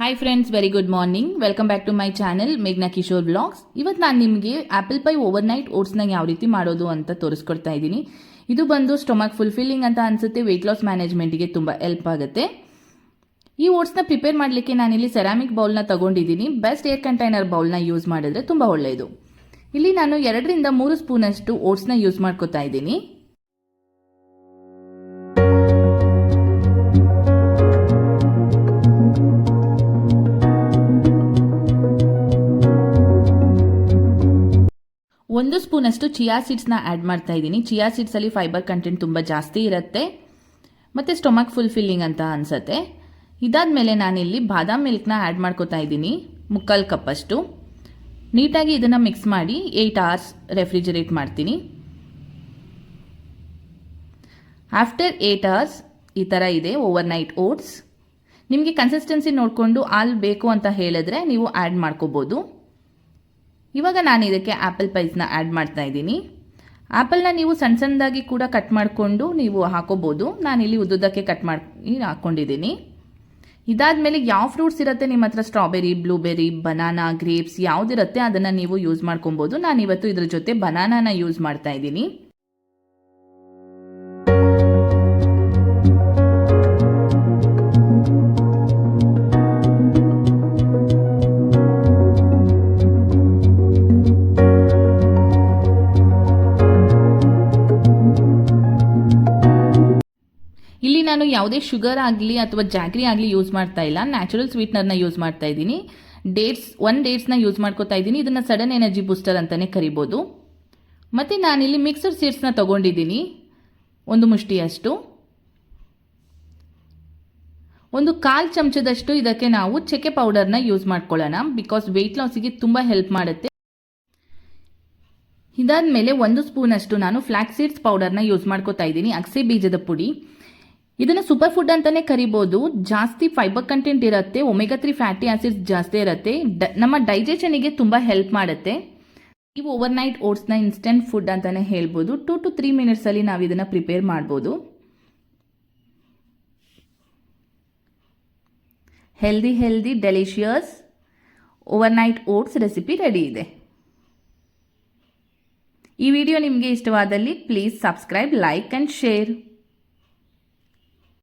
Hi friends very good morning welcome back to my channel ಮೇಘ್ನಾ Kishore blogs ಇವತ್ತು ನಾನು ನಿಮಗೆ apple pie over night ಓಟ್ಸ್ನ ಯಾವ ರೀತಿ ಮಾಡೋದು ಅಂತ ತೋರಿಸ್ಕೊಡ್ತಾ ಇದ್ದೀನಿ. ಇದು ಬಂದು ಸ್ಟೊಮಕ್ ಫುಲ್ಫಿಲ್ಲಿಂಗ್ ಅಂತ ಅನ್ಸುತ್ತೆ ವೆಯ್ಟ್ ಲಾಸ್ ಮ್ಯಾನೇಜ್ಮೆಂಟ್ಗೆ ತುಂಬ ಹೆಲ್ಪ್ ಆಗುತ್ತೆ. ಈ ಓಟ್ಸ್ನ ಪ್ರಿಪೇರ್ ಮಾಡಲಿಕ್ಕೆ ನಾನಿಲ್ಲಿ ಸೆರಾಮಿಕ್ ಬೌಲ್ನ ತಗೊಂಡಿದ್ದೀನಿ. ಬೆಸ್ಟ್ ಏರ್ ಕಂಟೈನರ್ ಬೌಲ್ನ ಯೂಸ್ ಮಾಡಿದ್ರೆ ತುಂಬ ಒಳ್ಳೆಯದು. ಇಲ್ಲಿ ನಾನು ಎರಡರಿಂದ ಮೂರು ಸ್ಪೂನಷ್ಟು ಓಟ್ಸ್ನ ಯೂಸ್ ಮಾಡ್ಕೋತಾ ಇದ್ದೀನಿ. ಒಂದು ಸ್ಪೂನಷ್ಟು ಚಿಯಾ ಸೀಡ್ಸ್ನ ಆ್ಯಡ್ ಮಾಡ್ತಾ ಇದ್ದೀನಿ. ಚಿಯಾ ಸೀಡ್ಸಲ್ಲಿ ಫೈಬರ್ ಕಂಟೆಂಟ್ ತುಂಬ ಜಾಸ್ತಿ ಇರುತ್ತೆ. ಮತ್ತು ಸ್ಟೊಮಕ್ ಫುಲ್ಫಿಲ್ಲಿಂಗ್ ಅಂತ ಅನಿಸುತ್ತೆ. ಇದಾದಮೇಲೆ ನಾನಿಲ್ಲಿ ಬಾದಾಮ್ ಮಿಲ್ಕ್ನ ಆ್ಯಡ್ ಮಾಡ್ಕೋತಾ ಇದ್ದೀನಿ. ಮುಕ್ಕಾಲು ಕಪ್ಪಷ್ಟು. ನೀಟಾಗಿ ಇದನ್ನು ಮಿಕ್ಸ್ ಮಾಡಿ ಏಯ್ಟ್ ಅವರ್ಸ್ ರೆಫ್ರಿಜರೇಟ್ ಮಾಡ್ತೀನಿ. ಆಫ್ಟರ್ ಏಯ್ಟ್ ಅವರ್ಸ್ ಈ ಥರ ಇದೆ ಓವರ್ ನೈಟ್ ಓಟ್ಸ್ ನಿಮಗೆ ಕನ್ಸಿಸ್ಟೆನ್ಸಿ ನೋಡಿಕೊಂಡು ಹಾಲು ಬೇಕು ಅಂತ ಹೇಳಿದ್ರೆ ನೀವು ಆ್ಯಡ್ ಮಾಡ್ಕೋಬೋದು. ಇವಾಗ ನಾನು ಇದಕ್ಕೆ ಆ್ಯಪಲ್ ಪೈಸ್ನ ಆ್ಯಡ್ ಮಾಡ್ತಾ ಇದ್ದೀನಿ. ಆ್ಯಪಲ್ನ ನೀವು ಸಣ್ಣ ಸಣ್ಣದಾಗಿ ಕೂಡ ಕಟ್ ಮಾಡಿಕೊಂಡು ನೀವು ಹಾಕೋಬೋದು. ನಾನಿಲ್ಲಿ ಉದ್ದುದಕ್ಕೆ ಕಟ್ ಮಾಡಿ ಹಾಕ್ಕೊಂಡಿದ್ದೀನಿ ಇದಾದಮೇಲೆ ಯಾವ ಫ್ರೂಟ್ಸ್ ಇರುತ್ತೆ ನಿಮ್ಮ ಹತ್ರ? ಸ್ಟ್ರಾಬೆರಿ, ಬ್ಲೂಬೆರಿ, ಬನಾನಾ, ಗ್ರೇಪ್ಸ್, ಯಾವುದಿರುತ್ತೆ ಅದನ್ನು ನೀವು ಯೂಸ್ ಮಾಡ್ಕೊಬೋದು. ನಾನು ಇವತ್ತು ಇದ್ರ ಜೊತೆ ಬನಾನಾನ ಯೂಸ್ ಮಾಡ್ತಾ ಇದ್ದೀನಿ. ಇಲ್ಲಿ ನಾನು ಯಾವುದೇ ಶುಗರ್ ಆಗಲಿ ಅಥವಾ ಜಾಗ್ರಿ ಆಗಲಿ ಯೂಸ್ ಮಾಡ್ತಾ ಇಲ್ಲ. ನ್ಯಾಚುರಲ್ ಸ್ವೀಟ್ನರ್ನ ಯೂಸ್ ಮಾಡ್ತಾ ಇದ್ದೀನಿ. ಡೇಟ್ಸ್ ಒನ್ ಡೇಟ್ಸ್ನ ಯೂಸ್ ಮಾಡ್ಕೋತಾ ಇದ್ದೀನಿ. ಇದನ್ನು ಸಡನ್ ಎನರ್ಜಿ ಬೂಸ್ಟರ್ ಅಂತಲೇ ಕರಿಬೋದು. ಮತ್ತು ನಾನಿಲ್ಲಿ ಮಿಕ್ಸರ್ ಸೀಡ್ಸ್ನ ತೊಗೊಂಡಿದ್ದೀನಿ. ಒಂದು ಮುಷ್ಟಿಯಷ್ಟು. ಒಂದು ಕಾಲು ಚಮಚದಷ್ಟು ಇದಕ್ಕೆ ನಾವು ಚಕ್ಕೆ ಪೌಡರ್ನ ಯೂಸ್ ಮಾಡ್ಕೊಳ್ಳೋಣ. ಬಿಕಾಸ್ ವೆಯ್ಟ್ ಲಾಸಿಗೆ ತುಂಬ ಹೆಲ್ಪ್ ಮಾಡುತ್ತೆ. ಇದಾದಮೇಲೆ ಒಂದು ಸ್ಪೂನಷ್ಟು ನಾನು ಫ್ಲ್ಯಾಕ್ ಸೀಡ್ಸ್ ಪೌಡರ್ನ ಯೂಸ್ ಮಾಡ್ಕೋತಾ ಇದ್ದೀನಿ. ಅಗಸೆ ಬೀಜದ ಪುಡಿ. ಇದನ್ನು ಸೂಪರ್ ಫುಡ್ ಅಂತಲೇ ಕರಿಬೋದು. ಜಾಸ್ತಿ ಫೈಬರ್ ಕಂಟೆಂಟ್ ಇರುತ್ತೆ ಒಮೆಗಾ ತ್ರೀ ಫ್ಯಾಟಿ ಆಸಿಡ್ಸ್ ಜಾಸ್ತಿ ಇರುತ್ತೆ. ಡ, ನಮ್ಮ ಡೈಜೆಷನಿಗೆ ತುಂಬ ಹೆಲ್ಪ್ ಮಾಡುತ್ತೆ. ನೀವು ಓವರ್ ನೈಟ್ ಓಟ್ಸ್ನ ಇನ್ಸ್ಟೆಂಟ್ ಫುಡ್ ಅಂತಲೇ ಹೇಳ್ಬೋದು. ಟೂ ಟು ತ್ರೀ ಮಿನಿಟ್ಸಲ್ಲಿ ನಾವು ಇದನ್ನು ಪ್ರಿಪೇರ್ ಮಾಡ್ಬೋದು. Healthy healthy delicious over night oats recipe ready ಇದೆ. ಈ ವಿಡಿಯೋ ನಿಮಗೆ ಇಷ್ಟವಾದಲ್ಲಿ please subscribe like and share